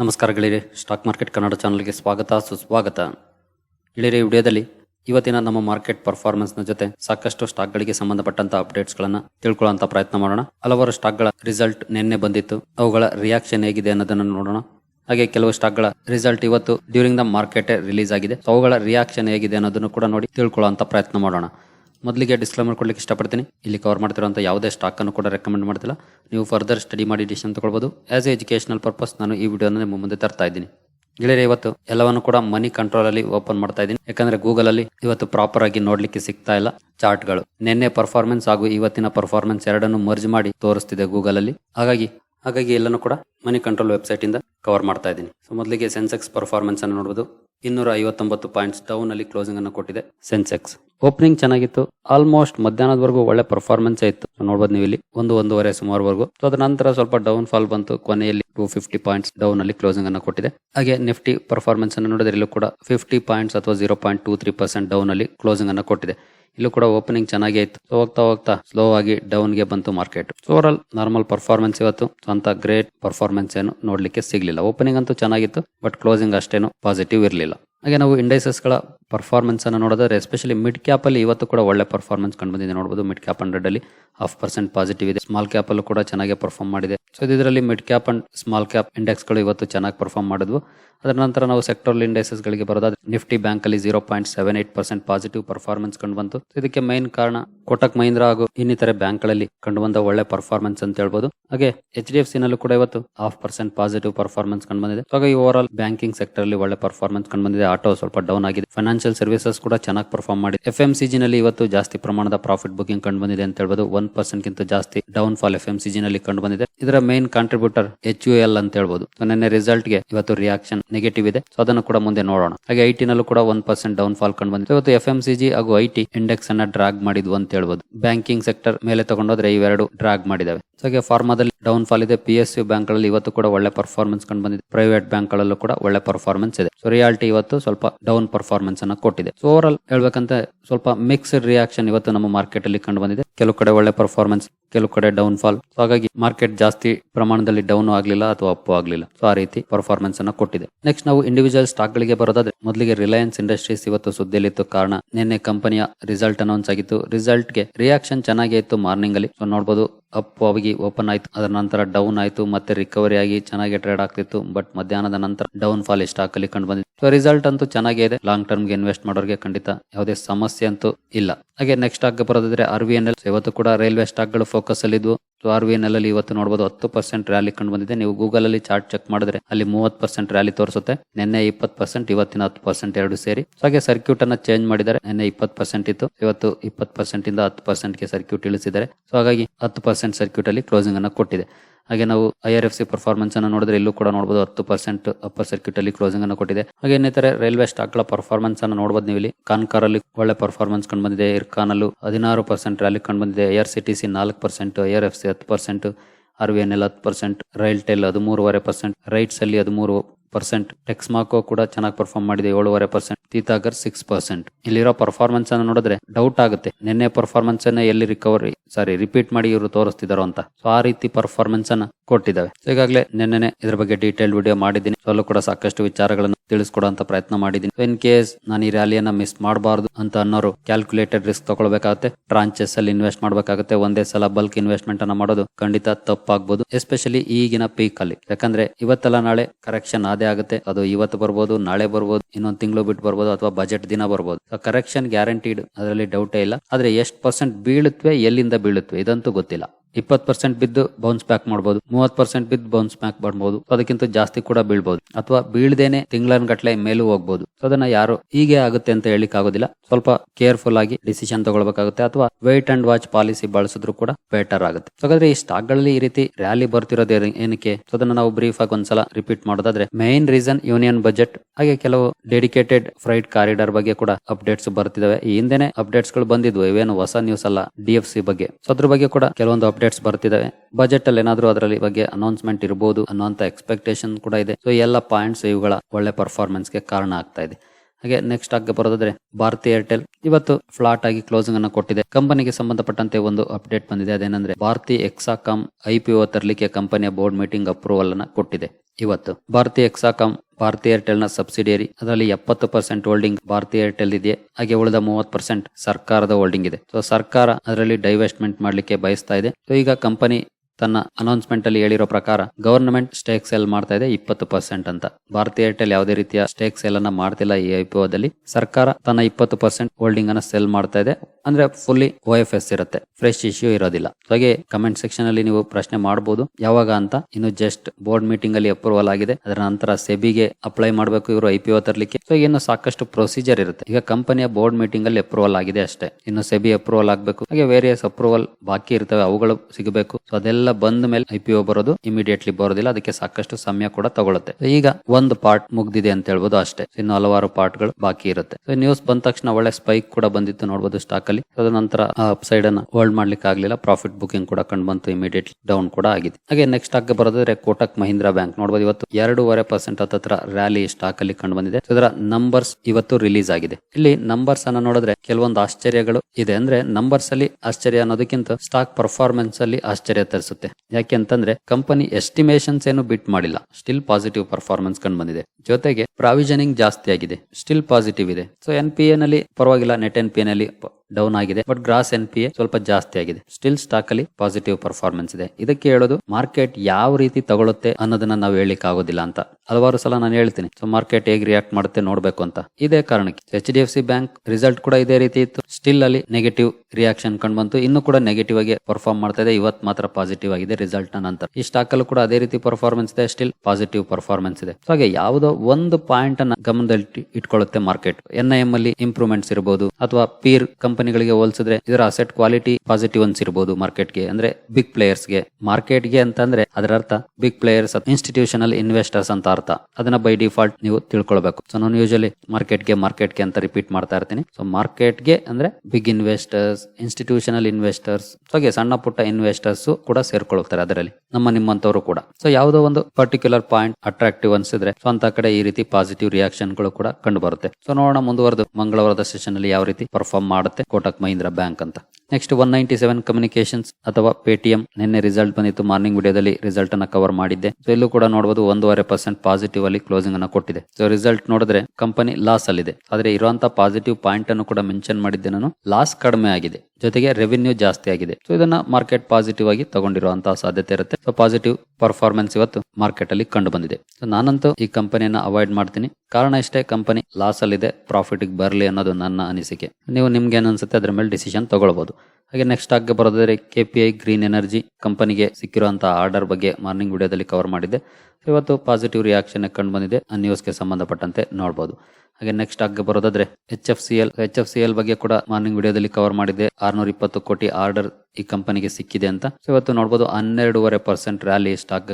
ನಮಸ್ಕಾರ ಗೆಳೆಯರೆ stock market Kannada ಚಾನಲ್ಗೆ ಸ್ವಾಗತ, ಸುಸ್ವಾಗತ. ಗೆಳೆಯರೆ ವಿಡಿಯೋದಲ್ಲಿ ಇವತ್ತಿನ ನಮ್ಮ ಮಾರ್ಕೆಟ್ ಪರ್ಫಾರ್ಮೆನ್ಸ್ನ ಜೊತೆ ಸಾಕಷ್ಟು ಸ್ಟಾಕ್ಗಳಿಗೆ ಸಂಬಂಧಪಟ್ಟಂತ ಅಪ್ಡೇಟ್ಸ್ಗಳನ್ನು ತಿಳ್ಕೊಳ್ಳುವಂತ ಪ್ರಯತ್ನ ಮಾಡೋಣ. ಹಲವಾರು ಸ್ಟಾಕ್ಗಳ ರಿಸಲ್ಟ್ ನಿನ್ನೆ ಬಂದಿತ್ತು. ಅವುಗಳ ರಿಯಾಕ್ಷನ್ ಹೇಗಿದೆ ಅನ್ನೋದನ್ನು ನೋಡೋಣ. ಹಾಗೆ ಕೆಲವು ಸ್ಟಾಕ್ಗಳ ರಿಸಲ್ಟ್ ಇವತ್ತು ಡ್ಯೂರಿಂಗ್ ದ ಮಾರ್ಕೆಟ್ ರಿಲೀಸ್ ಆಗಿದೆ. ಅವುಗಳ ರಿಯಾಕ್ಷನ್ ಹೇಗಿದೆ ಅನ್ನೋದನ್ನು ಕೂಡ ನೋಡಿ ತಿಳ್ಕೊಳ್ಳುವಂತ ಪ್ರಯತ್ನ ಮಾಡೋಣ. ಮೊದಲಿಗೆ ಡಿಸ್ಕ್ಲೇಮರ್ ಕೊಡ್ಲಿಕ್ಕೆ ಇಷ್ಟಪಡ್ತೀನಿ. ಇಲ್ಲಿ ಕವರ್ ಮಾಡ್ತಿರುವಂಥ ಯಾವುದೇ ಸ್ಟಾಕ್ ಅನ್ನು ಕೂಡ ರೆಕಮೆಂಡ್ ಮಾಡ್ತಿಲ್ಲ. ನೀವು ಫರ್ದರ್ ಸ್ಟಡಿ ಮಾಡಿ ಡಿಸಿಷನ್ ತಗೊಳ್ಬೋದು. ಆಸ್ ಎ ಎಜುಕೇಶನಲ್ ಪರ್ಪಸ್ ನಾನು ಈ ವಿಡಿಯೋನ ನಿಮ್ಮ ಮುಂದೆ ತರ್ತಾ ಇದ್ದೀನಿ. ಗೆಳೆಯರೆ, ಇವತ್ತು ಎಲ್ಲವನ್ನು ಕೂಡ ಮನಿ ಕಂಟ್ರೋಲ್ ಅಲ್ಲಿ ಓಪನ್ ಮಾಡ್ತಾ ಇದ್ದೀನಿ. ಯಾಕಂದ್ರೆ ಗೂಗಲ್ ಅಲ್ಲಿ ಇವತ್ತು ಪ್ರಾಪರ್ ಆಗಿ ನೋಡ್ಲಿಕ್ಕೆ ಸಿಗ್ತಾ ಇಲ್ಲ ಚಾರ್ಟ್ಗಳು ನಿನ್ನೆ ಪರ್ಫಾರ್ಮೆನ್ಸ್ ಹಾಗೂ ಇವತ್ತಿನ ಪರ್ಫಾರ್ಮೆನ್ಸ್ ಎರಡನ್ನು ಮರ್ಜ್ ಮಾಡಿ ತೋರಿಸ್ತಿದೆ ಗೂಗಲ್ ಅಲ್ಲಿ. ಹಾಗಾಗಿ ಹಾಗಾಗಿ ಎಲ್ಲನೂ ಕೂಡ ಮನಿ ಕಂಟ್ರೋಲ್ ವೆಬ್ಸೈಟ್ ಇಂದ ಕವರ್ ಮಾಡ್ತಾ ಇದ್ದೀನಿ. ಸೊ ಮೊದಲಿಗೆ ಸೆನ್ಸೆಕ್ಸ್ ಪರ್ಫಾರ್ಮೆನ್ಸ್ ಅನ್ನು ನೋಡಬಹುದು ಇನ್ನೂರ ಐವತ್ತೊಂಬತ್ತು ಪಾಯಿಂಟ್ಸ್ ಡೌನ್ ಅಲ್ಲಿ ಕ್ಲೋಸಿಂಗ್ ಅನ್ನು ಕೊಟ್ಟಿದೆ ಸೆನ್ಸೆಕ್ಸ್ ಓಪನಿಂಗ್ ಚೆನ್ನಾಗಿತ್ತು. ಆಲ್ಮೋಸ್ಟ್ ಮಧ್ಯಾಹ್ನದವರೆಗೂ ಒಳ್ಳೆ ಪರ್ಫಾರ್ಮೆನ್ಸ್ ಇತ್ತು. ನೋಡಬಹುದು ನೀವು ಇಲ್ಲಿ ಒಂದು ಒಂದೂವರೆ ಸುಮಾರುವರೆಗೂ. ಸೊ ಅದ ನಂತರ ಸ್ವಲ್ಪ ಡೌನ್ ಫಾಲ್ ಬಂತು. ಕೊನೆಯಲ್ಲಿ ಟೂ ಫಿಫ್ಟಿ ಪಾಯಿಂಟ್ಸ್ ಡೌನ್ ಅಲ್ಲಿ ಕ್ಲೋಸಿಂಗ್ ಅನ್ನು ಕೊಟ್ಟಿದೆ. ಹಾಗೆ ನಿಫ್ಟಿ ಪರ್ಫಾರ್ಮೆನ್ಸ್ ಅನ್ನು ನೋಡಿದ್ರೆ ಇಲ್ಲೂ ಕೂಡ ಫಿಫ್ಟಿ ಪಾಯಿಂಟ್ಸ್ ಅಥವಾ zero point two three percent down ಅಲ್ಲಿ ಕ್ಲೋಸಿಂಗ್ ಅನ್ನು ಕೊಟ್ಟಿದೆ. ಇಲ್ಲೂ ಕೂಡ ಓಪನಿಂಗ್ ಚೆನ್ನಾಗಿ ಆಯ್ತು ಹೋಗ್ತಾ ಹೋಗ್ತಾ ಸ್ಲೋ ಆಗಿ ಡೌನ್ಗೆ ಬಂತು market over all normal performance ಇವತ್ತು ಅಂತ ಗ್ರೇಟ್ ಪರ್ಫಾರ್ಮೆನ್ಸ್ ಏನು ನೋಡ್ಲಿಕ್ಕೆ ಸಿಗ್ಲಿಲ್ಲ. ಓಪನಿಂಗ್ ಅಂತೂ ಚೆನ್ನಾಗಿತ್ತು ಬಟ್ ಕ್ಲೋಸಿಂಗ್ ಅಷ್ಟೇನು ಪಾಸಿಟಿವ್ ಇರಲಿಲ್ಲ. ಹಾಗೆ ನಾವು ಇಂಡೈಸಸ್ಗಳ ಗಳ ಪರ್ಫಾರ್ಮೆನ್ಸ್ ಅನ್ನು ನೋಡಿದ್ರೆ ಎಸ್ಪೆಷಲಿ ಮಿಡ್ ಕ್ಯಾಪ್ ಅಲ್ಲಿ ಇವತ್ತು ಕೂಡ ಒಳ್ಳೆ ಪರ್ಫಾರ್ಮೆನ್ಸ್ ಕಂಡು ಬಂದಿದೆ ನೋಡಬಹುದು ಮಿಡ್ ಕ್ಯಾಪ್ ಹಂಡ್ರೆಡ್ ಅಲ್ಲಿ ಹಾಫ್ ಪರ್ಸೆಂಟ್ ಪಾಸಿಟಿವ್ ಇದೆ. ಸ್ಮಾಲ್ ಕ್ಯಾಪ್ ಅಲ್ಲೂ ಕೂಡ ಚೆನ್ನಾಗಿ ಪರ್ಫಾರ್ಮ್ ಮಾಡಿದೆ. ಸೊ ಇದರಲ್ಲಿ mid cap and small cap ಇಂಡೆಕ್ಸ್ಗಳು ಇವತ್ತು ಚೆನ್ನಾಗಿ ಪರ್ಫಾರ್ಮ್ ಮಾಡಿದ್ವು. ಅದರ ನಂತರ ನಾವು ಸೆಕ್ಟರ್ ಇಂಡೈಸಸ್ ಗಳಿಗೆ ಬರೋದಾದ್ರೆ ನಿಫ್ಟಿ ಬ್ಯಾಂಕ್ ಅಲ್ಲಿ zero point seven eight percent positive performance ಕಂಡು ಬಂತು. ಇದಕ್ಕೆ ಮೈನ್ ಕಾರಣ ಕೋಟಕ್ ಮಹೀಂದ್ರ ಹಾಗೂ ಇನ್ನಿತರೆ ಬ್ಯಾಂಕ್ಗಳಲ್ಲಿ ಕಂಡು ಬಂದ ಒಳ್ಳೆ ಪರ್ಫಾರ್ಮೆನ್ಸ್ ಅಂತ ಹೇಳ್ಬೋದು. ಹಾಗೆ ಎಚ್ ಡಿ ಎಫ್ ಸಿ ನಲ್ಲೂ ಕೂಡ ಇವತ್ತು ಹಾಫ್ ಪರ್ಸೆಂಟ್ ಪಾಸಿಟಿವ್ ಪರ್ಫಾರ್ಮೆನ್ಸ್ ಕಂಡು ಬಂದಿದೆ. ಹಾಗಾಗಿ ಓವರ್ ಆಲ್ ಬ್ಯಾಂಕಿಂಗ್ ಸೆಕ್ಟರ್ ಅಲ್ಲಿ ಒಳ್ಳೆ ಪರ್ಫಾರ್ಮೆನ್ಸ್ ಕಂಡು ಬಂದಿದೆ. ಆಟೋ ಸ್ವಲ್ಪ ಡೌನ್ ಆಗಿದೆ. ಫೈನಾನ್ಷಿಯಲ್ ಸರ್ವಿಸಸ್ ಕೂಡ ಚೆನ್ನಾಗಿ ಪರ್ಫಾರ್ಮ್ ಮಾಡಿದೆ. ಎಫ್ ಎಂ ನಲ್ಲಿ ಇವತ್ತು ಜಾಸ್ತಿ ಪ್ರಮಾಣದ ಪ್ರಾಫಿಟ್ ಬುಕಿಂಗ್ ಕಂಡು ಬಂದಿದೆ ಅಂತ ಹೇಳ್ಬೋದು. ಒನ್ ಪರ್ಸೆಂಟ್ ಗಿಂತ ಜಾಸ್ತಿ ಡೌನ್ ಫಾಲ್ ಎಫ್ ಎಂ ನಲ್ಲಿ ಕಂಡು ಬಂದಿದೆ. ಇದರ main contributor H U L ಅಂತ ಹೇಳ್ಬೋದು. ನಿನ್ನೆ ರಿಸಲ್ಟ್ಗೆ ಇವತ್ತು ರಿಯಾಕ್ಷನ್ ನೆಗೆಟಿವ್ ಇದೆ. ಸೊ ಅದನ್ನು ಕೂಡ ಮುಂದೆ ನೋಡೋಣ. ಹಾಗೆ ಐ ಟಿ ನಲ್ಲೂ ಕೂಡ ಒನ್ ಪರ್ಸೆಂಟ್ ಡೌನ್ ಫಾಲ್ ಕಂಡು ಬಂದಿದೆ. ಇವತ್ತು ಎಫ್ ಎಂ ಸಿ ಜಿ ಹಾಗೂ ಐ ಟಿ ಇಂಡೆಕ್ಸ್ ಅನ್ನ ಡ್ರಾಗ್ ಮಾಡಿದ್ವು ಅಂತ ಹೇಳ್ಬೋದು. ಬ್ಯಾಂಕಿಂಗ್ ಸೆಕ್ಟರ್ ಮೇಲೆ ತಗೊಂಡೋದ್ರೆ ಇವೆರಡು ಡ್ರಾಗ್ ಮಾಡಿದಾವೆ. ಹಾಗೆ ಫಾರ್ಮಾದಲ್ಲಿ ಡೌನ್ ಫಾಲ್ ಇದೆ. ಪಿ ಎಸ್ ಯು ಬ್ಯಾಂಕ್ಗಳಲ್ಲಿ ಇವತ್ತು ಕೂಡ ಒಳ್ಳೆ ಪರ್ಫಾರ್ಮೆನ್ಸ್ ಕಂಡು ಬಂದಿದೆ. ಪ್ರೈವೇಟ್ ಬ್ಯಾಂಕ್ ಗಳಲ್ಲೂ ಕೂಡ ಒಳ್ಳೆ ಪರ್ಫಾರ್ಮೆನ್ಸ್ ಇದೆ. ಸೊ ರಿಯಾಲ್ಟಿ ಇವತ್ತು ಸ್ವಲ್ಪ ಡೌನ್ ಪರ್ಫಾರ್ಮೆನ್ಸ್ ಅನ್ನ ಕೊಟ್ಟಿದೆ. ಸೊ ಓವರ್ ಆಲ್ ಹೇಳ್ಬೇಕಂತ ಸ್ವಲ್ಪ ಮಿಕ್ಸ್ಡ್ ರಿಯಾಕ್ಷನ್ ಇವತ್ತು ನಮ್ಮ ಮಾರ್ಕೆಟ್ ಅಲ್ಲಿ ಕಂಡು ಬಂದಿದೆ. ಕೆಲವು ಕಡೆ ಒಳ್ಳೆ ಪರ್ಫಾರ್ಮೆನ್ಸ್ ಕೆಲವು ಕಡೆ ಡೌನ್ ಫಾಲ್ ಸೊ ಹಾಗಾಗಿ ಮಾರ್ಕೆಟ್ ಜಾಸ್ತಿ ಪ್ರಮಾಣದಲ್ಲಿ ಡೌನ್ ಆಗ್ಲಿಲ್ಲ ಅಥವಾ ಅಪ್ ಆಗಲಿಲ್ಲ. ಸೊ ಆ ರೀತಿ ಪರ್ಫಾರ್ಮೆನ್ಸ್ ಅನ್ನ ಕೊಟ್ಟಿದೆ. ನೆಕ್ಸ್ಟ್ ನಾವು ಇಂಡಿವಿಜುವಲ್ ಸ್ಟಾಕ್ ಗಳಿಗೆ ಬರೋದಾದ್ರೆ, ಮೊದಲಿಗೆ ರಿಲಯನ್ಸ್ ಇಂಡಸ್ಟ್ರೀಸ್ ಇವತ್ತು ಸುದ್ದಿಯಲ್ಲಿತ್ತು. ಕಾರಣ, ನಿನ್ನೆ ಕಂಪನಿಯ ರಿಸಲ್ಟ್ ಅನೌನ್ಸ್ ಆಗಿತ್ತು. ರಿಸಲ್ಟ್ಗೆ ರಿಯಾಕ್ಷನ್ ಚೆನ್ನಾಗೇ ಇತ್ತು ಮಾರ್ನಿಂಗ್ ಅಲ್ಲಿ. ಸೊ ನೋಡಬಹುದು ಅಪ್ ಆಗಿ ಓಪನ್ ಆಯ್ತು. ಅದರ ನಂತರ ಡೌನ್ ಆಯ್ತು, ಮತ್ತೆ ರಿಕವರಿ ಆಗಿ ಚೆನ್ನಾಗಿ ಟ್ರೇಡ್ ಆಗ್ತಿತ್ತು. ಬಟ್ ಮಧ್ಯಾಹ್ನದ ನಂತರ ಡೌನ್ ಫಾಲ್ ಈ ಸ್ಟಾಕ್ ಅಲ್ಲಿ ಕಂಡು ಬಂದಿದೆ. ಸೊ ರಿಸಲ್ಟ್ ಅಂತೂ ಚೆನ್ನಾಗೇ ಇದೆ. ಲಾಂಗ್ ಟರ್ಮ್ಗೆ ಇನ್ವೆಸ್ಟ್ ಮಾಡೋರಿಗೆ ಖಂಡಿತ ಯಾವುದೇ ಸಮಸ್ಯೆ ಅಂತೂ ಇಲ್ಲ. ಹಾಗೆ ನೆಕ್ಸ್ಟ್ ಸ್ಟಾಕ್ ಬರೋದಾದ್ರೆ ಆರ್ ವಿ ಎನ್ ಎಲ್ ಇವತ್ತು ಕೂಡ ರೈಲ್ವೆ ಸ್ಟಾಕ್ಗಳು ಫೋಕಸ್ ಅಲ್ಲಿ ಇದ್ವು ಸೊ ವಿ ಎನ್ ಅಲ್ಲಿ ಇವತ್ತು ನೋಡಬಹುದು ಹತ್ತು ಪರ್ಸೆಂಟ್ ರ್ಯಾಲಿ ಕಂಡು ಬಂದಿದೆ. ನೀವು ಗೂಗಲ್ ಅಲ್ಲಿ ಚಾರ್ಟ್ ಚೆಕ್ ಮಾಡಿದ್ರೆ ಅಲ್ಲಿ ಮೂವತ್ತು ಪರ್ಸೆಂಟ್ ರ್ಯಾಲಿ ತೋರಿಸುತ್ತೆ. ನಿನ್ನೆ ಇಪ್ಪತ್ ಪರ್ಸೆಂಟ್ ಇವತ್ತಿನ ಹತ್ತು ಪರ್ಸೆಂಟ್ ಎರಡು ಸೇರಿ. ಹಾಗೆ ಸರ್ಕ್ಯೂಟ್ ಅನ್ನ ಚೇಂಜ್ ಮಾಡಿದ್ದಾರೆ ನಿನ್ನೆ ಇಪ್ಪತ್ ಪರ್ಸೆಂಟ್ ಇತ್ತು, ಇವತ್ತು ಇಪ್ಪತ್ತು ಪರ್ಸೆಂಟ್ ಇಂದ ಹತ್ತು ಪರ್ಸೆಂಟ್ಗೆ ಸರ್ಕ್ಯೂಟ್ ಇಳಿಸಿದ್ದಾರೆ ಸೊ ಹಾಗಾಗಿ ಹತ್ತು ಪರ್ಸೆಂಟ್ ಸರ್ಕ್ಯೂಟ್ ಅಲ್ಲಿ ಕ್ಲೋಸಿಂಗ್ ಅನ್ನ ಕೊಟ್ಟಿದೆ. ಹಾಗೆ ನಾವು I R F C performance ಅನ್ನು ನೋಡಿದ್ರೆ ಇಲ್ಲೂ ಕೂಡ ನೋಡಬಹುದು ಹತ್ತು ಪರ್ಸೆಂಟ್ ಅಪ್ಪರ್ ಸರ್ಕ್ಯೂಟ್ ಅಲ್ಲಿ ಕ್ಲೋಸಿಂಗ್ ಅನ್ನು ಕೊಟ್ಟಿದೆ. ಹಾಗೆ ಇನ್ನಿತರ ರೈಲ್ವೆ ಸ್ಟಾಕ್ಗಳ ಪರ್ಫಾರ್ಮೆನ್ಸ್ ಅನ್ನು ನೋಡಬಹುದು ನೀವು ಇಲ್ಲಿ. ಕಾನ್ಕಾರ್ ಅಲ್ಲಿ ಒಳ್ಳೆ ಪರ್ಫಾರ್ಮೆನ್ಸ್ ಕಂಡು ಬಂದಿದೆ ಇರ್ಕಾನ್ ಅಲ್ಲೂ ಹದಿನಾರು ಪರ್ಸೆಂಟ್ ರ್ಯಾಲಿ ಕಂಡು ಬಂದಿದೆ I R C T C ನಾಲ್ಕು percent I R F C ಹತ್ತು percent R V N L ಹತ್ತು ಪರ್ಸೆಂಟ್ ರೈಲ್ ಟೆಲ್ ಹದಿಮೂರುವರೆ ಪರ್ಸೆಂಟ್ ರೈಟ್ಸ್ ಅಲ್ಲಿ ಹದಿಮೂರು ಪರ್ಸೆಂಟ್ ಟೆಕ್ಸ್ಮಾಕೋ ಕೂಡ ಚೆನ್ನಾಗಿ ಪರ್ಫಾರ್ಮ್ ಮಾಡಿದೆ. ಏಳುವರೆ ಪರ್ಸೆಂಟ್ ತೀತಾಗರ್ ಸಿಕ್ಸ್ ಪರ್ಸೆಂಟ್ ಇಲ್ಲಿರೋ ಪರ್ಫಾರ್ಮೆನ್ಸ್ ಅನ್ನು ನೋಡಿದ್ರೆ ಡೌಟ್ ಆಗುತ್ತೆ. ನಿನ್ನೆ ಪರ್ಫಾರ್ಮೆನ್ಸ್ ಅನ್ನ ಎಲ್ಲಿ ರಿಕವರಿ ಸಾರಿ ರಿಪೀಟ್ ಮಾಡಿ ಇವರು ತೋರಿಸ್ತಿದಾರೋ ಅಂತ. ಸೊ ಆ ರೀತಿ ಪರ್ಫಾರ್ಮೆನ್ಸ್ ಅನ್ನ ಕೊಟ್ಟಿದ್ದಾವೆ ಈಗಾಗಲೇ ನಿನ್ನೆ ಇದ್ರ ಬಗ್ಗೆ ಡೀಟೇಲ್ ವಿಡಿಯೋ ಮಾಡಿದ್ದೀನಿ. ಅಲ್ಲೂ ಕೂಡ ಸಾಕಷ್ಟು ವಿಚಾರಗಳನ್ನು ತಿಳಿಸ್ಕೊಡುವಂತ ಪ್ರಯತ್ನ ಮಾಡಿದ್ದೀನಿ. ಇನ್ ಕೇಸ್ ನಾನು ಈ ರ್ಯಾಲಿಯನ್ನ ಮಿಸ್ ಮಾಡಬಾರ್ದು ಅಂತ ಅನ್ನೋರು ಕ್ಯಾಲ್ಕುಲೇಟೆಡ್ ರಿಸ್ಕ್ ತಗೊಳ್ಬೇಕಾಗುತ್ತೆ. ಟ್ರಾಂಚಸ್ ಅಲ್ಲಿ ಇನ್ವೆಸ್ಟ್ ಮಾಡಬೇಕಾಗುತ್ತೆ. ಒಂದೇ ಸಲ ಬಲ್ಕ್ ಇನ್ವೆಸ್ಟ್ಮೆಂಟ್ ಅನ್ನ ಮಾಡೋದು ಖಂಡಿತ ತಪ್ಪಾಗಬಹುದು ಎಸ್ಪೆಷಲಿ ಈಗಿನ ಪೀಕ್ ಅಲ್ಲಿ. ಯಾಕಂದ್ರೆ ಇವತ್ತೆಲ್ಲ ನಾಳೆ ಕರೆಕ್ಷನ್ ಅದೇ ಆಗುತ್ತೆ. ಅದು ಇವತ್ತು ಬರ್ಬೋದು, ನಾಳೆ ಬರ್ಬೋದು, ಇನ್ನೊಂದು ತಿಂಗಳು ಬಿಟ್ಟು ಅಥವಾ ಬಜೆಟ್ ದಿನ ಬರ್ಬೋದು. ಕರೆಕ್ಷನ್ ಗ್ಯಾರಂಟಿಡ್ ಅದರಲ್ಲಿ ಡೌಟೇ ಇಲ್ಲ. ಆದ್ರೆ ಎಷ್ಟು ಪರ್ಸೆಂಟ್ ಬೀಳುತ್ತವೆ ಎಲ್ಲಿಂದ ಬೀಳುತ್ತವೆ ಇದಂತೂ ಗೊತ್ತಿಲ್ಲ. ಇಪ್ಪತ್ತು ಪರ್ಸೆಂಟ್ ಬಿದ್ದು ಬೌನ್ಸ್ ಬ್ಯಾಕ್ ಮಾಡಬಹುದು ಮೂವತ್ ಪರ್ಸೆಂಟ್ ಬಿದ್ದು ಬೌನ್ಸ್ ಬ್ಯಾಕ್ ಮಾಡಬಹುದು ಅದಕ್ಕಿಂತ ಜಾಸ್ತಿ ಕೂಡ ಬೀಳ್ಬಹುದು ಅಥವಾ ಬೀಳ್ದೇನೆ ತಿಂಗಳನ್ ಗಟ್ಲೆ ಮೇಲೂ ಹೋಗ್ಬಹುದು ಅದನ್ನ ಯಾರು ಹೀಗೆ ಆಗುತ್ತೆ ಅಂತ ಹೇಳಿಕ್ ಆಗೋದಿಲ್ಲ ಸ್ವಲ್ಪ ಕೇರ್ಫುಲ್ ಆಗಿ ಡಿಸಿಷನ್ ತಗೊಳ್ಬೇಕಾಗುತ್ತೆ ಅಥವಾ ವೇಟ್ ಅಂಡ್ ವಾಚ್ ಪಾಲಿಸಿ ಬಳಸಿದ್ರು ಕೂಡ ಬೆಟರ್ ಆಗುತ್ತೆ. ಹಾಗಾದ್ರೆ ಈ ಸ್ಟಾಕ್ಗಳಲ್ಲಿ ಈ ರೀತಿ ರ್ಯಾಲಿ ಬರ್ತಿರೋದು ಏನಕ್ಕೆ? ಅದನ್ನ ನಾವು ಬ್ರೀಫ್ ಆಗಿ ಒಂದ್ಸಲ ರಿಪೀಟ್ ಮಾಡೋದಾದ್ರೆ ಮೇನ್ ರೀಸನ್ ಯೂನಿಯನ್ ಬಜೆಟ್ ಹಾಗೆ ಕೆಲವು ಡೆಡಿಕೇಟೆಡ್ ಫ್ರೈಟ್ ಕಾರಿಡಾರ್ ಬಗ್ಗೆ ಕೂಡ ಅಪ್ಡೇಟ್ಸ್ ಬರ್ತಿದಾವೆ. ಈ ಹಿಂದೆನೆ ಅಪ್ಡೇಟ್ಸ್ಗಳು ಬಂದಿದ್ವು. ಇವೇನು ಹೊಸ ನ್ಯೂಸ್ ಅಲ್ಲ ಡಿ ಎಫ್ ಸಿ ಬಗ್ಗೆ. ಅದ್ರ ಬಗ್ಗೆ ಕೂಡ ಕೆಲವೊಂದು ಅಪ್ಡೇಟ್ಸ್ ಬರ್ತಿದಾವೆ. ಬಜೆಟ್ ಅಲ್ಲಿ ಏನಾದ್ರು ಅದರಲ್ಲಿ ಬಗ್ಗೆ ಅನೌನ್ಸ್ಮೆಂಟ್ ಇರಬಹುದು ಅನ್ನುವಂತ ಎಕ್ಸ್ಪೆಕ್ಟೇಷನ್ ಕೂಡ ಇದೆ. ಸೊ ಎಲ್ಲ ಪಾಯಿಂಟ್ಸ್ ಇವುಗಳ ಒಳ್ಳೆ ಪರ್ಫಾರ್ಮೆನ್ಸ್ಗೆ ಕಾರಣ ಆಗ್ತಾ ಇದೆ. ಹಾಗೆ ನೆಕ್ಸ್ಟ್ ಆಗಿ ಬರೋದಾದ್ರೆ ಭಾರತಿ ಏರ್ಟೆಲ್ ಇವತ್ತು ಫ್ಲಾಟ್ ಆಗಿ ಕ್ಲೋಸಿಂಗ್ ಅನ್ನು ಕೊಟ್ಟಿದೆ. ಕಂಪನಿಗೆ ಸಂಬಂಧಪಟ್ಟಂತೆ ಒಂದು ಅಪ್ಡೇಟ್ ಬಂದಿದೆ. ಅದೇನಂದ್ರೆ ಭಾರತಿ ಎಕ್ಸಾಕಾಮ್ ಐಪಿಒ ತರಲಿಕ್ಕೆ ಕಂಪನಿಯ ಬೋರ್ಡ್ ಮೀಟಿಂಗ್ ಅಪ್ರೂವಲ್ ಅನ್ನ ಕೊಟ್ಟಿದೆ. ಇವತ್ತು ಭಾರತಿ ಎಕ್ಸಾಕಾಮ್ ಭಾರತಿ ಏರ್ಟೆಲ್ನ ಸಬ್ಸಿಡಿಯರಿ. ಅದರಲ್ಲಿ ಎಪ್ಪತ್ತು ಪರ್ಸೆಂಟ್ ಹೋಲ್ಡಿಂಗ್ ಭಾರತಿ ಏರ್ಟೆಲ್ ಇದೆ. ಹಾಗೆ ಉಳಿದ ಮೂವತ್ತು ಪರ್ಸೆಂಟ್ ಸರ್ಕಾರದ ಹೋಲ್ಡಿಂಗ್ ಇದೆ. ಸೊ ಸರ್ಕಾರ ಅದರಲ್ಲಿ ಡೈವೆಸ್ಟ್ಮೆಂಟ್ ಮಾಡಲಿಕ್ಕೆ ಬಯಸ್ತಾ ಇದೆ. ಸೊ ಈಗ ಕಂಪನಿ ತನ್ನ ಅನೌನ್ಸ್ಮೆಂಟ್ ಅಲ್ಲಿ ಹೇಳಿರೋ ಪ್ರಕಾರ ಗವರ್ನಮೆಂಟ್ ಸ್ಟೇಕ್ ಸೆಲ್ ಮಾಡ್ತಾ ಇದೆ ಇಪ್ಪತ್ತು ಪರ್ಸೆಂಟ್ ಅಂತ. ಭಾರತೀಯ ಏರ್ಟೆಲ್ ಯಾವುದೇ ರೀತಿಯ ಸ್ಟೇಕ್ ಸೆಲ್ ಅನ್ನ ಮಾಡ್ತಿಲ್ಲ ಈ ಐಪಿಒದಲ್ಲಿ ಸರ್ಕಾರ ತನ್ನ ಇಪ್ಪತ್ತು ಪರ್ಸೆಂಟ್ ಹೋಲ್ಡಿಂಗ್ ಅನ್ನ ಸೆಲ್ ಮಾಡ್ತಾ ಇದೆ. ಅಂದ್ರೆ ಫುಲ್ಲಿ ಓ ಎಫ್ ಎಸ್ ಇರುತ್ತೆ. ಫ್ರೆಶ್ ಇಶ್ಯೂ ಇರೋದಿಲ್ಲ. ಹಾಗೆ ಕಮೆಂಟ್ ಸೆಕ್ಷನ್ ಅಲ್ಲಿ ನೀವು ಪ್ರಶ್ನೆ ಮಾಡಬಹುದು ಯಾವಾಗ ಅಂತ ಇನ್ನು ಜಸ್ಟ್ ಬೋರ್ಡ್ ಮೀಟಿಂಗ್ ಅಲ್ಲಿ ಅಪ್ರೂವಲ್ ಆಗಿದೆ. ಅದರ ನಂತರ ಸೆಬಿಗೆ ಅಪ್ಲೈ ಮಾಡಬೇಕು ಇವರು ಐಪಿಒ ತರಲಿಕ್ಕೆ. ಸೊ ಇನ್ನು ಸಾಕಷ್ಟು ಪ್ರೊಸೀಜರ್ ಇರುತ್ತೆ. ಈಗ ಕಂಪನಿಯ ಬೋರ್ಡ್ ಮೀಟಿಂಗ್ ಅಲ್ಲಿ ಅಪ್ರೂವಲ್ ಆಗಿದೆ ಅಷ್ಟೇ. ಇನ್ನು ಸೆಬಿ ಅಪ್ರೂವಲ್ ಆಗಬೇಕು. ಹಾಗೆ ವೇರಿಯಸ್ ಅಪ್ರೂವಲ್ ಬಾಕಿ ಇರ್ತವೆ. ಅವುಗಳು ಸಿಗಬೇಕು. ಸೊ ಅದೆಲ್ಲ ಬಂದ ಮೇಲೆ ಐ ಬರೋದು ಇಮಿಡಿಯೇಟ್ಲಿ ಬರೋದಿಲ್ಲ. ಅದಕ್ಕೆ ಸಾಕಷ್ಟು ಸಮಯ ಕೂಡ ತಗೊಳುತ್ತೆ. ಈಗ ಒಂದು ಪಾರ್ಟ್ ಮುಗ್ದಿದೆ ಅಂತ ಹೇಳ್ಬೋದು ಅಷ್ಟೇ. ಇನ್ನು ಹಲವಾರು ಪಾರ್ಟ್ಗಳು ಬಾಕಿ ಇರುತ್ತೆ. ಸೊ ನ್ಯೂಸ್ ಬಂದ ತಕ್ಷಣ ಒಳ್ಳೆ ಸ್ಪೈಕ್ ಕೂಡ ಬಂದಿತ್ತು ನೋಡಬಹುದು ಸ್ಟಾಕ್ ಅಲ್ಲಿ. ಅದ ನಂತರ ಅಪ್ ಸೈಡ್ ಅನ್ನ ಹೋಲ್ಡ್ ಮಾಡ್ಲಿಕ್ಕೆ ಆಗ್ಲಿಲ್ಲ. ಪ್ರಾಫಿಟ್ ಬುಕಿಂಗ್ ಕೂಡ ಕಂಡು ಬಂತು ಇಮಿಡಿಯೇಟ್ಲಿ ಡೌನ್ ಕೂಡ ಆಗಿದೆ. ಹಾಗೆ ನೆಕ್ಸ್ಟ್ ಸ್ಟಾಕ್ ಬರೋದ್ರೆ ಕೋಟಕ್ ಮಹೀಂದ್ರಾ ಬ್ಯಾಂಕ್ ನೋಡಬಹುದು ಇವತ್ತು ಎರಡೂವರೆ ಪರ್ಸೆಂಟ್ ಹತ್ತತ್ರ ರ್ಯಾಲಿ ಸ್ಟಾಕ್ ಅಲ್ಲಿ ಕಂಡು ಬಂದಿದೆ. ಅದರ ನಂಬರ್ಸ್ ಇವತ್ತು ರಿಲೀಸ್ ಆಗಿದೆ. ಇಲ್ಲಿ ನಂಬರ್ಸ್ ಅನ್ನ ನೋಡಿದ್ರೆ ಕೆಲವೊಂದು ಆಶ್ಚರ್ಯಗಳು ಇದೆ. ಅಂದ್ರೆ ನಂಬರ್ಸ್ ಅಲ್ಲಿ ಆಶ್ಚರ್ಯ ಅನ್ನೋದಕ್ಕಿಂತ ಸ್ಟಾಕ್ ಪರ್ಫಾರ್ಮೆನ್ಸ್ ಅಲ್ಲಿ ಆಶ್ಚರ್ಯ ತರಿಸುತ್ತೆ. ಯಾಕೆ ಅಂತಂದ್ರೆ ಕಂಪನಿ ಎಸ್ಟಿಮೇಷನ್ಸ್ ಏನು ಬಿಟ್ ಮಾಡಿಲ್ಲ. ಸ್ಟಿಲ್ ಪಾಸಿಟಿವ್ ಪರ್ಫಾರ್ಮೆನ್ಸ್ ಕಂಡು ಬಂದಿದೆ. ಜೊತೆಗೆ ಪ್ರಾವಿಷನಿಂಗ್ ಜಾಸ್ತಿ ಆಗಿದೆ. ಸ್ಟಿಲ್ ಪಾಸಿಟಿವ್ ಇದೆ. ಸೊ ಎನ್ ಪಿ ಎ ನಲ್ಲಿ ಪರವಾಗಿಲ್ಲ. ನೆಟ್ ಎನ್ ಪಿ ಎ ನಲ್ಲಿ ಡೌನ್ ಆಗಿದೆ. But gross N P A ಸ್ವಲ್ಪ ಜಾಸ್ತಿ ಆಗಿದೆ. ಸ್ಟಿಲ್ ಸ್ಟಾಕ್ ಅಲ್ಲಿ ಪಾಸಿಟಿವ್ ಪರ್ಫಾರ್ಮೆನ್ಸ್ ಇದೆ. ಇದಕ್ಕೆ ಹೇಳೋದು ಮಾರ್ಕೆಟ್ ಯಾವ ರೀತಿ ತಗೊಳುತ್ತೆ ಅನ್ನೋದನ್ನ ನಾವು ಹೇಳಲಿಕ್ಕೆ ಆಗೋದಿಲ್ಲ ಅಂತ. ಹಲವಾರು ಸಲ ನಾನು ಹೇಳ್ತೀನಿ ಸೊ ಮಾರ್ಕೆಟ್ ಹೇಗೆ ರಿಯಾಕ್ಟ್ ಮಾಡುತ್ತೆ ನೋಡ್ಬೇಕು ಅಂತ. ಇದೇ ಕಾರಣಕ್ಕೆ H D F C bank result ಕೂಡ ಇದೇ ರೀತಿ ಇತ್ತು. ಸ್ಟಿಲ್ ಅಲ್ಲಿ ನೆಗೆಟಿವ್ ರಿಯಾಕ್ಷನ್ ಕಂಡು ಬಂತು. ಇನ್ನು ಕೂಡ ನೆಗೆಟಿವ್ ಆಗಿ ಪರ್ಫಾರ್ಮ್ ಮಾಡ್ತಾ ಇದೆ. ಇವತ್ತು ಮಾತ್ರ ಪಾಸಿಟಿವ್ ಆಗಿದೆ ರಿಸಲ್ಟ್ನ ನಂತರ. ಈ ಸ್ಟಾಕ್ ಅಲ್ಲೂ ಕೂಡ ಅದೇ ರೀತಿ ಪರ್ಫಾರ್ಮೆನ್ಸ್ ಇದೆ. ಸ್ಟಿಲ್ ಪಾಸಿಟಿವ್ ಪರ್ಫಾರ್ಮೆನ್ಸ್ ಇದೆ. ಸೊ ಹಾಗೆ ಯಾವುದೋ ಒಂದು ಪಾಯಿಂಟ್ ಅನ್ನ ಗಮನದಲ್ಲಿ ಇಟ್- ಇಟ್ಕೊಳ್ಳುತ್ತೆ ಮಾರ್ಕೆಟ್ ಎನ್ ಐ ಎಂ ಅಲ್ಲಿ ಇಂಪ್ರೂವ್ಮೆಂಟ್ಸ್ ಇರಬಹುದು ಅಥವಾ ಪೀರ್ ಕಂಪನಿಗಳಿಗೆ ಹೋಲಿಸಿದ್ರೆ ಇದರ ಅಸೆಟ್ ಕ್ವಾಲಿಟಿ ಪಾಸಿಟಿವ್ ಅನ್ಸ್ ಇರಬಹುದು ಮಾರ್ಕೆಟ್ಗೆ ಅಂದ್ರೆ ಬಿಗ್ ಪ್ಲೇಯರ್ಸ್ಗೆ. ಮಾರ್ಕೆಟ್ಗೆ ಅಂತಂದ್ರೆ ಅದರ ಅರ್ಥ ಬಿಗ್ ಪ್ಲೇಯರ್ಸ್ ಇನ್ಸ್ಟಿಟ್ಯೂಷನಲ್ ಇನ್ವೆಸ್ಟರ್ಸ್ ಅಂತ ಅರ್ಥ ಅದನ್ನ ಬೈ ಡಿಫಾಲ್ಟ್ ನೀವು ತಿಳ್ಕೊಳ್ಬೇಕು. ಸೊ ನಾನು ಯೂಶಲಿ ಮಾರ್ಕೆಟ್ಗೆ ಮಾರ್ಕೆಟ್ಗೆ ಅಂತ ರಿಪೀಟ್ ಮಾಡ್ತಾ ಇರ್ತೀನಿ. ಸೊ ಮಾರ್ಕೆಟ್ಗೆ ಅಂದ್ರೆ ಬಿಗ್ ಇನ್ವೆಸ್ಟರ್ಸ್ ಇನ್ಸ್ಟಿಟ್ಯೂಷನಲ್ ಇನ್ವೆಸ್ಟರ್ಸ್ ಹಾಗೆ ಸಣ್ಣ ಪುಟ್ಟ ಇನ್ವೆಸ್ಟರ್ಸ್ ಕೂಡ ಸೇರ್ಕೊಳ್ತಾರೆ ಅದರಲ್ಲಿ. ನಮ್ಮ ನಿಮ್ಮಂತವರು ಕೂಡ. ಸೊ ಯಾವುದೋ ಒಂದು ಪರ್ಟಿಕ್ಯುಲರ್ ಪಾಯಿಂಟ್ ಅಟ್ರಾಕ್ಟಿವ್ ಅನ್ಸಿದ್ರೆ ಸೊ ಅಂತ ಕಡೆ ಈ ರೀತಿ ಪಾಸಿಟಿವ್ ರಿಯಾಕ್ಷನ್ಗಳು ಕೂಡ ಕಂಡು ಬರುತ್ತೆ ಸೊ ನೋಡೋಣ ಮುಂದುವರೆದು ಮಂಗಳವಾರದ ಸೆಷನ್ ಅಲ್ಲಿ ಯಾವ ರೀತಿ ಪರ್ಫಾರ್ಮ್ ಮಾಡುತ್ತೆ ಕೋಟಕ್ ಮಹೀಂದ್ರ ಬ್ಯಾಂಕ್ ಅಂತ. Next one ninety seven communications ಅಥವಾ ಪೇಟಿಎಂ ನಿನ್ನೆ ರಿಸಲ್ಟ್ ಬಂದಿತ್ತು. ಮಾರ್ನಿಂಗ್ ವಿಡಿಯೋದಲ್ಲಿ ರಿಸಲ್ಟ್ ಅನ್ನ ಕವರ್ ಮಾಡಿದ್ದೆ. ಸೊ ಇಲ್ಲೂ ಕೂಡ ನೋಡಬಹುದು ಒಂದೂವರೆ ಪರ್ಸೆಂಟ್ ಪಾಸಿಟಿವ್ ಅಲ್ಲಿ ಕ್ಲೋಸಿಂಗ್ ಅನ್ನ ಕೊಟ್ಟಿದೆ. ಸೊ ರಿಸಲ್ಟ್ ನೋಡಿದ್ರೆ ಕಂಪನಿ ಲಾಸ್ ಅಲ್ಲಿದೆ. ಆದ್ರೆ ಇರುವಂತ ಪಾಸಿಟಿವ್ ಪಾಯಿಂಟ್ ಅನ್ನು ಕೂಡ ಮೆನ್ಷನ್ ಮಾಡಿದ್ದೆ ನಾನು. ಲಾಸ್ ಕಡಿಮೆ ಆಗಿದೆ. ಜೊತೆಗೆ ರೆವಿನ್ಯೂ ಜಾಸ್ತಿ ಆಗಿದೆ. ಸೊ ಇದನ್ನ ಮಾರ್ಕೆಟ್ ಪಾಸಿಟಿವ್ ಆಗಿ ತಗೊಂಡಿರುವಂತಹ ಸಾಧ್ಯತೆ ಇರುತ್ತೆ. ಸೊ ಪಾಸಿಟಿವ್ ಪರ್ಫಾರ್ಮೆನ್ಸ್ ಇವತ್ತು ಮಾರ್ಕೆಟ್ ಅಲ್ಲಿ ಕಂಡು ಬಂದಿದೆ. ಸೊ ನಾನಂತೂ ಈ ಕಂಪನಿಯನ್ನ ಅವಾಯ್ಡ್ ಮಾಡ್ತೀನಿ. ಕಾರಣ ಇಷ್ಟೇ ಕಂಪನಿ ಲಾಸ್ ಅಲ್ಲಿದೆ ಪ್ರಾಫಿಟ್ ಬರಲಿ ಅನ್ನೋದು ನನ್ನ ಅನಿಸಿಕೆ. ನೀವು ನಿಮ್ಗೆ ಏನ್ ಅನ್ಸುತ್ತೆ, ಅದ್ರ ಮೇಲೆ ಡಿಸಿಷನ್ ತಗೊಳ್ಬಹುದು ಹಾಗೆ ನೆಕ್ಸ್ಟ್ ಆಗಿ ಬರೋದಾದ್ರೆ K P I green energy ಕಂಪನಿಗೆ ಸಿಕ್ಕಿರುವಂತ ಆರ್ಡರ್ ಬಗ್ಗೆ ಮಾರ್ನಿಂಗ್ ವಿಡಿಯೋದಲ್ಲಿ ಕವರ್ ಮಾಡಿದ್ದೆ. ಇವತ್ತು ಪಾಸಿಟಿವ್ ರಿಯಾಕ್ಷನ್ ಕಂಡು ಬಂದಿದೆ. ಆ ನ್ಯೂಸ್ಗೆ ಸಂಬಂಧಪಟ್ಟಂತೆ ನೋಡಬಹುದು ಹಾಗೆ ನೆಕ್ಸ್ಟ್ ಆಗಿ ಬರೋದಾದ್ರೆ H F C L H F C L ಬಗ್ಗೆ ಕೂಡ ಮಾರ್ನಿಂಗ್ ವಿಡಿಯೋದಲ್ಲಿ ಕವರ್ ಮಾಡಿದೆ ಆರ್ನೂರ ಇಪ್ಪತ್ತು ಕೋಟಿ ಆರ್ಡರ್ ಈ ಕಂಪನಿಗೆ ಸಿಕ್ಕಿದೆ ಅಂತ. ಇವತ್ತು ನೋಡಬಹುದು ಹನ್ನೆರಡೂವರೆ ಪರ್ಸೆಂಟ್ ರ್ಯಾಲಿ ಸ್ಟಾಕ್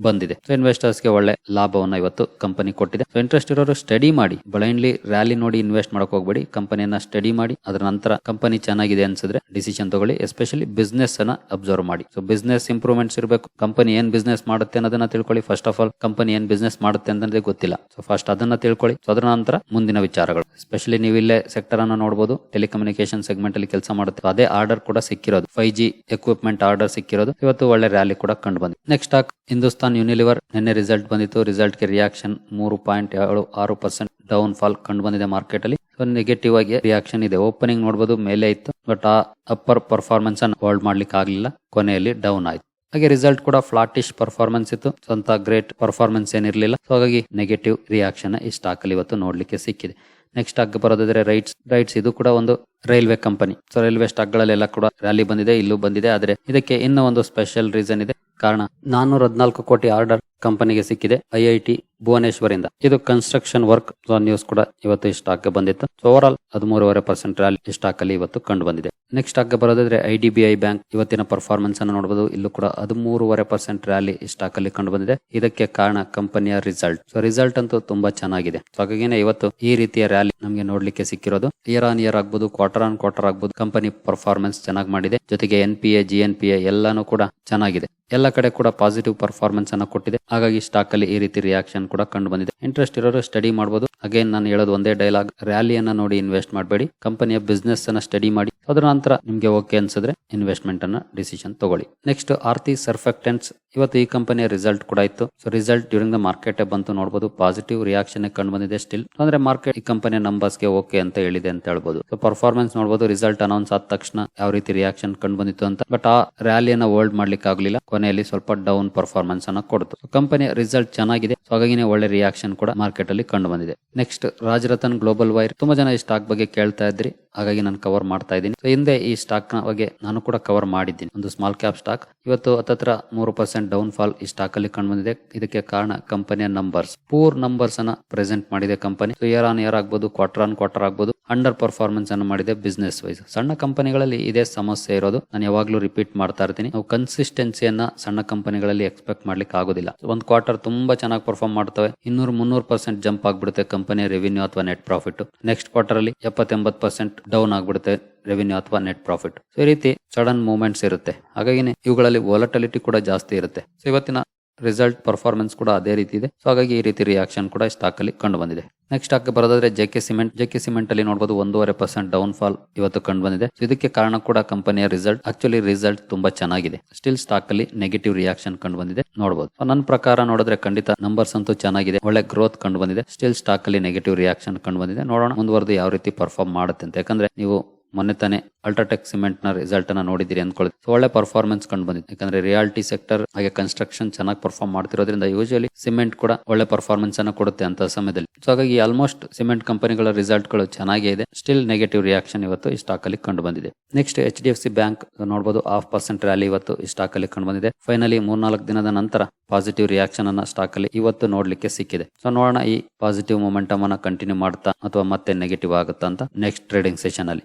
ಬಂದಿದೆ. ಸೊ ಇನ್ವೆಸ್ಟರ್ಸ್ಗೆ ಒಳ್ಳೆ ಲಾಭವನ್ನ ಇವತ್ತು ಕಂಪನಿ ಕೊಟ್ಟಿದೆ. ಸೊ ಇಂಟ್ರೆಸ್ಟ್ ಇರೋರು ಸ್ಟಡಿ ಮಾಡಿ ಬ್ಲೈಂಡ್ಲಿ ರ್ಯಾಲಿ ನೋಡಿ ಇನ್ವೆಸ್ಟ್ ಮಾಡಕ್ ಹೋಗ್ಬೇಡಿ. ಕಂಪನಿಯನ್ನ ಸ್ಟಡಿ ಮಾಡಿ, ಅದರ ನಂತರ ಕಂಪನಿ ಚೆನ್ನಾಗಿದೆ ಅನ್ಸಿದ್ರೆ ಡಿಸಿಷನ್ ತಗೊಳ್ಳಿ. ಎಸ್ಪೆಷಲಿ ಬಿಸ್ನೆಸ್ ಅನ್ನ ಅಬ್ಸರ್ವ್ ಮಾಡಿ. ಸೊ ಬಿಸ್ನೆಸ್ ಇಂಪ್ರೂವ್ಮೆಂಟ್ಸ್ ಇರಬೇಕು. ಕಂಪನಿ ಏನ್ ಬಿಸ್ನೆಸ್ ಮಾಡುತ್ತೆ ಅನ್ನೋದನ್ನ ತಿಳ್ಕೊಳ್ಳಿ. ಫಸ್ಟ್ ಆಫ್ ಆಲ್ ಕಂಪನಿ ಏನ್ ಬಿಸ್ನೆಸ್ ಮಾಡುತ್ತೆ ಅನ್ನೋದೇ ಗೊತ್ತಿಲ್ಲ. ಸೊ ಫಸ್ಟ್ ಅದನ್ನ ತಿಳ್ಕೊಳ್ಳಿ. ಸೊ ಅದರ ನಂತರ ಮುಂದಿನ ವಿಚಾರಗಳು. ಎಸ್ಪೆಷಲಿ ನೀವು ಇಲ್ಲೇ ಸೆಕ್ಟರ್ ಅನ್ನ ನೋಡಬಹುದು ಟೆಲಿಕಮ್ಯುನಿಕೇಶನ್ ಸೆಗ್ಮೆಂಟ್ ಅಲ್ಲಿ ಕೆಲಸ ಮಾಡುತ್ತೆ. ಅದೇ ಆರ್ಡರ್ ಕೂಡ ಸಿಕ್ಕಿರೋದು. ಫೈವ್ ಜಿ ಎಕ್ವಿಪ್ಮೆಂಟ್ ಆರ್ಡರ್ ಸಿಕ್ಕಿರೋದು. ಇವತ್ತು ಒಳ್ಳೆ ರ್ಯಾಲಿ ಕೂಡ ಕಂಡು ಬಂದಿದೆ. ನೆಕ್ಸ್ಟ್ ಸ್ಟಾಕ್ ಹಿಂದೂಸ್ತಾನ್ ಯೂನಿಲಿವರ್ ನಿನ್ನೆ ರಿಸಲ್ಟ್ ಬಂದಿತ್ತು. ರಿಸಲ್ಟ್ಗೆ ರಿಯಾಕ್ಷನ್ ಮೂರು ಪಾಯಿಂಟ್ ಏಳು ಆರು ಪರ್ಸೆಂಟ್ ಡೌನ್ ಫಾಲ್ ಕಂಡು ಬಂದಿದೆ ಮಾರ್ಕೆಟ್ ಅಲ್ಲಿ. ಸೊ ನೆಗೆಟಿವ್ ಆಗಿ ರಿಯಾಕ್ಷನ್ ಇದೆ. ಓಪನಿಂಗ್ ನೋಡಬಹುದು ಮೇಲೆ ಇತ್ತು. ಬಟ್ ಆ ಅಪ್ಪರ್ ಪರ್ಫಾರ್ಮೆನ್ಸ್ ಅನ್ನು ಹೋಲ್ಡ್ ಮಾಡ್ಲಿಕ್ಕೆ ಆಗಲಿಲ್ಲ. ಕೊನೆಯಲ್ಲಿ ಡೌನ್ ಆಯ್ತು. ಹಾಗೆ ರಿಸಲ್ಟ್ ಕೂಡ ಫ್ಲಾಟಿಶ್ ಪರ್ಫಾರ್ಮೆನ್ಸ್ ಇತ್ತು. ಸ್ವಂತ ಗ್ರೇಟ್ ಪರ್ಫಾರ್ಮೆನ್ಸ್ ಏನಿರಲಿಲ್ಲ. ಸೊ ಹಾಗಾಗಿ ನೆಗೆಟಿವ್ ರಿಯಾಕ್ಷನ್ ಈ ಸ್ಟಾಕ್ ಅಲ್ಲಿ ಇವತ್ತು ನೋಡ್ಲಿಕ್ಕೆ ಸಿಕ್ಕಿದೆ. ನೆಕ್ಸ್ಟ್ ಆಗಿ ಬರೋದಾದ್ರೆ ರೈಟ್ಸ್ ರೈಟ್ಸ್ ಇದು ಕೂಡ ಒಂದು railway company. So railway stock ಗಳಲ್ಲೆಲ್ಲ ಕೂಡ ರ್ಯಾಲಿ ಬಂದಿದೆ, ಇಲ್ಲೂ ಬಂದಿದೆ. ಆದ್ರೆ ಇದಕ್ಕೆ ಇನ್ನೂ ಒಂದು ಸ್ಪೆಷಲ್ ರೀಸನ್ ಇದೆ. ಕಾರಣ ನಾನೂರ ಹದಿನಾಲ್ಕು ಕೋಟಿ ಆರ್ಡರ್ ಕಂಪನಿಗೆ ಸಿಕ್ಕಿದೆ, ಐ ಐ ಟಿ ಭುವನೇಶ್ವರಿಂದ ಇದು ಕನ್ಸ್ಟ್ರಕ್ಷನ್ ವರ್ಕ್ ನ್ಯೂಸ್ ಕೂಡ ಇವತ್ತು ಈ ಸ್ಟಾಕ್ ಬಂದಿತ್ತು. ಸೊ ಓವರ್ ಆಲ್ ಹದಿಮೂರುವರೆ ಪರ್ಸೆಂಟ್ ರ್ಯಾಲಿ ಈ ಸ್ಟಾಕ್ ಅಲ್ಲಿ ಇವತ್ತು ಕಂಡು ಬಂದಿದೆ ನೆಕ್ಸ್ಟ್ ಸ್ಟಾಕ್ ಬರೋದಾದ್ರೆ I D B I bank ಇವತ್ತಿನ ಪರ್ಫಾರ್ಮೆನ್ಸ್ ಅನ್ನು ನೋಡಬಹುದು ಇಲ್ಲೂ ಕೂಡ ಹದಿಮೂರುವರೆ ಪರ್ಸೆಂಟ್ ರ್ಯಾಲಿ ಈ ಸ್ಟಾಕ್ ಅಲ್ಲಿ ಕಂಡು ಬಂದಿದೆ ಇದಕ್ಕೆ ಕಾರಣ ಕಂಪನಿಯ ರಿಸಲ್ಟ್ ಸೊ ರಿಸಲ್ಟ್ ಅಂತೂ ತುಂಬಾ ಚೆನ್ನಾಗಿದೆ. ಸೊ ಹಾಗಾಗಿನೇ ಇವತ್ತು ಈ ರೀತಿಯ ರ್ಯಾಲಿ ನಮಗೆ ನೋಡ್ಲಿಕ್ಕೆ ಸಿಕ್ಕಿರೋದು. ಇಯರ್ ಆನ್ ಇಯರ್ ಆಗ್ಬೋದು ಕ್ವಾರ್ಟರ್ ಆನ್ ಕ್ವಾರ್ಟರ್ ಆಗ್ಬೋದು. ಕಂಪನಿ ಪರ್ಫಾರ್ಮೆನ್ಸ್ ಚೆನ್ನಾಗಿ ಮಾಡಿದೆ. ಜೊತೆಗೆ N P A G N P ಎಲ್ಲಾನು ಕೂಡ ಚೆನ್ನಾಗಿದೆ. ಎಲ್ಲ ಕಡೆ ಕೂಡ ಪಾಸಿಟಿವ್ ಪರ್ಫಾರ್ಮೆನ್ಸ್ ಅನ್ನ ಕೊಟ್ಟಿದೆ. ಹಾಗಾಗಿ ಸ್ಟಾಕ್ ಅಲ್ಲಿ ಈ ರೀತಿ ರಿಯಾಕ್ಷನ್ ಕೂಡ ಕಂಡು ಬಂದಿದೆ. ಇಂಟ್ರೆಸ್ಟ್ ಇರೋರು ಸ್ಟಡಿ ಮಾಡಬಹುದು ಅಗೇನ್ ನಾನು ಹೇಳೋದು ಒಂದೇ ಡೈಲಾಗ್ ರ್ಯಾಲಿಯನ್ನ ನೋಡಿ ಇನ್ವೆಸ್ಟ್ ಮಾಡಬೇಡಿ. ಕಂಪನಿಯ ಬಿಸ್ನೆಸ್ ಅನ್ನ ಸ್ಟಡಿ ಮಾಡಿ. ಅದರ ನಂತರ ನಿಮಗೆ ಓಕೆ ಅನ್ಸಿದ್ರೆ ಇನ್ವೆಸ್ಟ್ಮೆಂಟ್ ಅನ್ನ ಡಿಸಿಷನ್ ತಗೊಳ್ಳಿ. ನೆಕ್ಸ್ಟ್ ಆರ್ತಿ ಸರ್ಫೆಕ್ಟೆನ್ಸ್ ಇವತ್ತು ಈ ಕಂಪನಿಯ ರಿಸಲ್ಟ್ ಕೂಡ ಇತ್ತು. So result during the market ಬಂತು ನೋಡಬಹುದು ಪಾಸಿಟಿವ್ ರಿಯಾಕ್ಷನ್ ಕಂಡು ಬಂದಿದೆ ಸ್ಟಿಲ್ ಅಂದ್ರೆ ಮಾರ್ಕೆಟ್ ಈ ಕಂಪನಿಯ ನಂಬರ್ಸ್ಗೆ ಓಕೆ ಅಂತ ಹೇಳಿದೆ ಅಂತ ಹೇಳ್ಬಹುದು ಸೊ ಪರ್ಫಾರ್ಮೆನ್ಸ್ ನೋಡಬಹುದು ರಿಸಲ್ಟ್ ಅನೌನ್ಸ್ ಆದ ತಕ್ಷಣ ಯಾವ ರೀತಿ ರಿಯಾಕ್ಷನ್ ಕಂಡು ಬಂದಿತ್ತು ಅಂತ. ಬಟ್ ಆ ರ್ಯಾಲಿಯನ್ನ ಹೋಲ್ಡ್ ಮಾಡ್ಲಿಕ್ಕೆ ಆಗ್ಲಿಲ್ಲ ಕೊನೆಯಲ್ಲಿ ಸ್ವಲ್ಪ ಡೌನ್ ಪರ್ಫಾರ್ಮೆನ್ಸ್ ಅನ್ನ ಕೊಡ್ತು. ಕಂಪನಿಯ ರಿಸಲ್ಟ್ ಚೆನ್ನಾಗಿದೆ. ಸೊ ಹಾಗಾಗಿನೇ ಒಳ್ಳೆ ರಿಯಾಕ್ಷನ್ ಕೂಡ ಮಾರ್ಕೆಟ್ ಅಲ್ಲಿ ಕಂಡು ಬಂದಿದೆ. ನೆಕ್ಸ್ಟ್ ರಾಜರತನ್ ಗ್ಲೋಬಲ್ ವೈರ್ ತುಂಬಾ ಜನ ಈ ಸ್ಟಾಕ್ ಬಗ್ಗೆ ಕೇಳ್ತಾ ಇದ್ರಿ. ಹಾಗಾಗಿ ನಾನು ಕವರ್ ಮಾಡ್ತಾ ಇದ್ದೀನಿ. ಸೊ ಹಿಂದೆ ಈ ಸ್ಟಾಕ್ನ ಬಗ್ಗೆ ನಾನು ಕೂಡ ಕವರ್ ಮಾಡಿದ್ದೀನಿ. ಒಂದು ಸ್ಮಾಲ್ ಕ್ಯಾಪ್ ಸ್ಟಾಕ್ ಇವತ್ತು ಹತ್ತತ್ರ ಮೂರು ಪರ್ಸೆಂಟ್ ಡೌನ್ ಫಾಲ್ ಈ ಸ್ಟಾಕ್ ಅಲ್ಲಿ ಕಂಡು ಬಂದಿದೆ ಇದಕ್ಕೆ ಕಾರಣ ಕಂಪನಿಯ ನಂಬರ್ಸ್ ಪೂರ್ ನಂಬರ್ಸ್ ಅನ್ನ ಪ್ರೆಸೆಂಟ್ ಮಾಡಿದೆ company so year on year ಆಗ್ಬೋದು ಕ್ವಾರ್ಟರ್ ಆನ್ ಕ್ವಾರ್ಟರ್ ಆಗ್ಬೋದು ಅಂಡರ್ ಪರ್ಫಾರ್ಮೆನ್ಸ್ ಅನ್ನು ಮಾಡಿದೆ ಬಿಸ್ನೆಸ್ ವೈಸ್ ಸಣ್ಣ ಕಂಪನಿಗಳಲ್ಲಿ ಇದೇ ಸಮಸ್ಯೆ ಇರೋದು. ನಾನು ಯಾವಾಗ್ಲೂ ರಿಪೀಟ್ ಮಾಡ್ತಾ ಇರ್ತೀನಿ. ನಾವು ಕನ್ಸಿಸ್ಟೆನ್ಸಿಯನ್ನ ಸಣ್ಣ ಕಂಪನಿಗಳಲ್ಲಿ ಎಕ್ಸ್ಪೆಕ್ಟ್ ಮಾಡ್ಲಿಕ್ಕೆ ಆಗೋದಿಲ್ಲ. ಒಂದು ಕ್ವಾರ್ಟರ್ ತುಂಬಾ ಚೆನ್ನಾಗಿ ಪರ್ಫಾರ್ಮ್ ಮಾಡ್ತವೆ. ಇನ್ನೂರು ಮುನ್ನೂರು ಪರ್ಸೆಂಟ್ ಜಂಪ್ ಆಗ್ಬಿಡುತ್ತೆ ಕಂಪನಿಯ ರೆವಿನ್ಯೂ ಅಥವಾ ನೆಟ್ ಪ್ರಾಫಿಟ್ ನೆಕ್ಸ್ಟ್ ಕ್ವಾರ್ಟರ್ ಅಲ್ಲಿ ಎಪ್ಪತ್ತೆಂಬತ್ತು ಪರ್ಸೆಂಟ್ ಡೌನ್ ಆಗ್ಬಿಡುತ್ತೆ ರೆವಿನ್ಯೂ ಅಥವಾ ನೆಟ್ ಪ್ರಾಫಿಟ್ ಈ ರೀತಿ ಸಡನ್ ಮೂವ್ಮೆಂಟ್ಸ್ ಇರುತ್ತೆ. ಹಾಗಾಗಿ ಇವುಗಳಲ್ಲಿ ವಾಲಟಲಿಟಿ ಕೂಡ ಜಾಸ್ತಿ ಇರುತ್ತೆ. ಸೊ ಇವತ್ತಿನ ರಿಸಲ್ಟ್ ಪರ್ಫಾರ್ಮೆನ್ಸ್ ಕೂಡ ಅದೇ ರೀತಿ ಇದೆ. ಸೊ ಹಾಗಾಗಿ ಈ ರೀತಿ ರಿಯಾಕ್ಷನ್ ಕೂಡ ಸ್ಟಾಕ್ ಅಲ್ಲಿ ಕಂಡು ಬಂದಿದೆ. ನೆಕ್ಸ್ಟ್ ಸ್ಟಾಕ್ ಬರೋದಾದ್ರೆ J K cement J K cement ಅಲ್ಲಿ ನೋಡಬಹುದು ಒಂದೂವರೆ ಪರ್ಸೆಂಟ್ ಡೌನ್ ಫಾಲ್ ಇವತ್ತು ಕಂಡು ಬಂದಿದೆ. ಇದಕ್ಕೆ ಕಾರಣ ಕೂಡ ಕಂಪನಿಯ ರಿಸಲ್ಟ್ ಆಕ್ಚುಲಿ ರಿಸಲ್ಟ್ ತುಂಬಾ ಚೆನ್ನಾಗಿದೆ. ಸ್ಟಿಲ್ ಸ್ಟಾಕ್ ಅಲ್ಲಿ ನೆಗೆಟಿವ್ ರಿಯಾಕ್ಷನ್ ಕಂಡು ಬಂದಿದೆ. ನೋಡಬಹುದು ನನ್ನ ಪ್ರಕಾರ ನೋಡಿದ್ರೆ ಖಂಡಿತ ನಂಬರ್ಸ್ ಅಂತೂ ಚೆನ್ನಾಗಿದೆ. ಒಳ್ಳೆ ಗ್ರೋತ್ ಕಂಡು ಬಂದಿದೆ. ಸ್ಟಿಲ್ ಸ್ಟಾಕ್ ಅಲ್ಲಿ ನೆಗೆಟಿವ್ ರಿಯಾಕ್ಷನ್ ಕಂಡು ಬಂದಿದೆ. ನೋಡೋಣ ಮುಂದುವರೆದು ಯಾವ ರೀತಿ ಪರ್ಫಾರ್ಮ್ ಮಾಡುತ್ತೆ ಅಂತ. ಯಾಕಂದ್ರೆ ನೀವು ಮೊನ್ನೆ ತಾನೇ ಅಲ್ಟ್ರಾಟೆಕ್ ಸಿಮೆಂಟ್ನ ರಿಸಲ್ಟ್ ಅನ್ನ ನೋಡಿದಿರಿ ಅನ್ಕೊಳ್ಳಿ ಸೊ ಒಳ್ಳೆ ಪರ್ಫಾರ್ಮೆನ್ಸ್ ಕಂಡು ಬಂದಿದೆ ಯಾಕಂದ್ರೆ ರಿಯಾಲಿಟಿ ಸೆಕ್ಟರ್ ಹಾಗೆ ಕನ್ಸ್ಟ್ರಕ್ಷನ್ ಚೆನ್ನಾಗಿ ಪರ್ಫಾರ್ಮ್ ಮಾಡ್ತಿರೋದ್ರಿಂದ ಯೂಶಲಿ ಸಿಮೆಂಟ್ ಕೂಡ ಒಳ್ಳೆ ಪರ್ಫಾರ್ಮೆನ್ಸ್ ಅನ್ನ ಕೊಡುತ್ತೆ ಅಂತ ಸಮಯದಲ್ಲಿ. ಸೊ ಹಾಗಾಗಿ ಆಲ್ಮೋಸ್ಟ್ ಸಿಮೆಂಟ್ ಕಂಪನಿಗಳ ರಿಸಲ್ಟ್ಗಳು ಚೆನ್ನಾಗೇ ಇದೆ. ಸ್ಟಿಲ್ ನೆಗೆಟಿವ್ ರಿಯಾಕ್ಷನ್ ಇವತ್ತು ಈ ಸ್ಟಾಕ್ ಅಲ್ಲಿ ಕಂಡು ಬಂದಿದೆ. Next H D F C bank ನೋಡಬಹುದು ಹಾಫ್ ಪರ್ಸೆಂಟ್ ರ್ಯಾಲಿ ಇವತ್ತು ಈ ಸ್ಟಾಕ್ ಅಲ್ಲಿ ಕಂಡು ಬಂದಿದೆ. ಫೈನಲಿ ಮೂರ್ನಾಲ್ಕು ದಿನದ ನಂತರ ಪಾಸಿಟಿವ್ ರಿಯಾಕ್ಷನ್ ಅನ್ನ ಸ್ಟಾಕ್ ಅಲ್ಲಿ ಇವತ್ತು ನೋಡ್ಲಿಕ್ಕೆ ಸಿಕ್ಕಿದೆ. ಸೊ ನೋಡೋಣ ಈ ಪಾಸಿಟಿವ್ ಮೊಮೆಂಟಮ್ ಅನ್ನ ಕಂಟಿನ್ಯೂ ಮಾಡ್ತಾ ಅಥವಾ ಮತ್ತೆ ನೆಗೆಟಿವ್ ಆಗುತ್ತಾ ಅಂತ ನೆಕ್ಸ್ಟ್ ಟ್ರೇಡಿಂಗ್ ಸೆಷನ್ ಅಲ್ಲಿ.